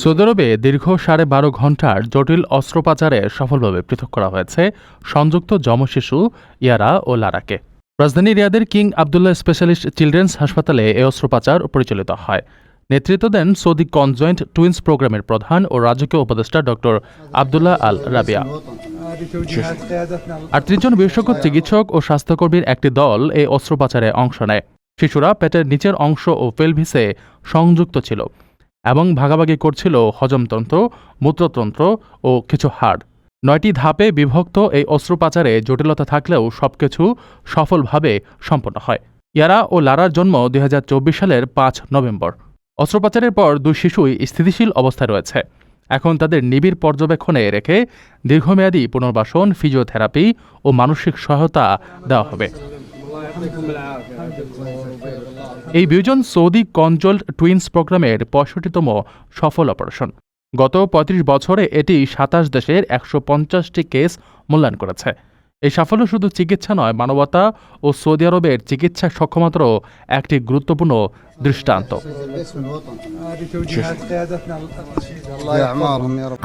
Saudi আরবে দীর্ঘ সাড়ে বারো ঘণ্টার জটিল অস্ত্রোপাচারে সফলভাবে পৃথক করা হয়েছে সংযুক্ত জমশিশু ইয়ারা ও লারাকে। রাজধানী রিয়াদের কিং আবদুল্লাহ স্পেশালিস্ট চিলড্রেন্স হাসপাতালে এই অস্ত্রোপচার পরিচালিত হয়। নেতৃত্ব দেন সৌদি কনজয়েন্ট টুইন্স প্রোগ্রামের প্রধান ও রাজকীয় উপদেষ্টা ডক্টর আবদুল্লাহ আল রাবিয়া। আর জন বিশেষজ্ঞ চিকিৎসক ও স্বাস্থ্যকর্মীর একটি দল এই অস্ত্রোপচারে অংশ নেয়। শিশুরা পেটের নিচের অংশ ও পেলভিসে সংযুক্ত ছিল এবং ভাগাভাগি করছিল হজমতন্ত্র, মূত্রতন্ত্র ও কিছু হাড়। নয়টি ধাপে বিভক্ত এই অস্ত্রোপচারে জটিলতা থাকলেও সবকিছু সফলভাবে সম্পন্ন হয়। ইয়ারা ও লারার জন্ম দুই হাজার চব্বিশ সালের পাঁচ নভেম্বর। অস্ত্রোপচারের পর দুই শিশুই স্থিতিশীল অবস্থায় রয়েছে। এখন তাদের নিবিড় পর্যবেক্ষণে রেখে দীর্ঘমেয়াদী পুনর্বাসন, ফিজিওথেরাপি ও মানসিক সহায়তা দেওয়া হবে। এই বিয়োজন সৌদি কনজল্ড টুইন্স প্রোগ্রামের পঁয়ষট্টিতম সফল অপারেশন। গত ৩৫ বছরে এটি সাতাশ দেশের একশো পঞ্চাশটি কেস মূল্যায়ন করেছে। এই সাফল্য শুধু চিকিৎসা নয়, মানবতা ও সৌদি আরবের চিকিৎসা সক্ষমতারও একটি গুরুত্বপূর্ণ দৃষ্টান্ত।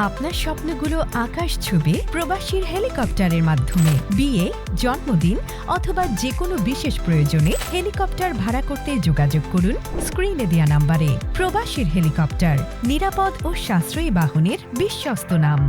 আপনার স্বপ্নগুলো আকাশ ছবি প্রবাসীর হেলিকপ্টারের মাধ্যমে। বিয়ে, জন্মদিন অথবা যে কোনো বিশেষ প্রয়োজনে হেলিকপ্টার ভাড়া করতে যোগাযোগ করুন স্ক্রিনে দেওয়া নাম্বারে। প্রবাসীর হেলিকপ্টার, নিরাপদ ও সাশ্রয়ী বাহনের বিশ্বস্ত নাম।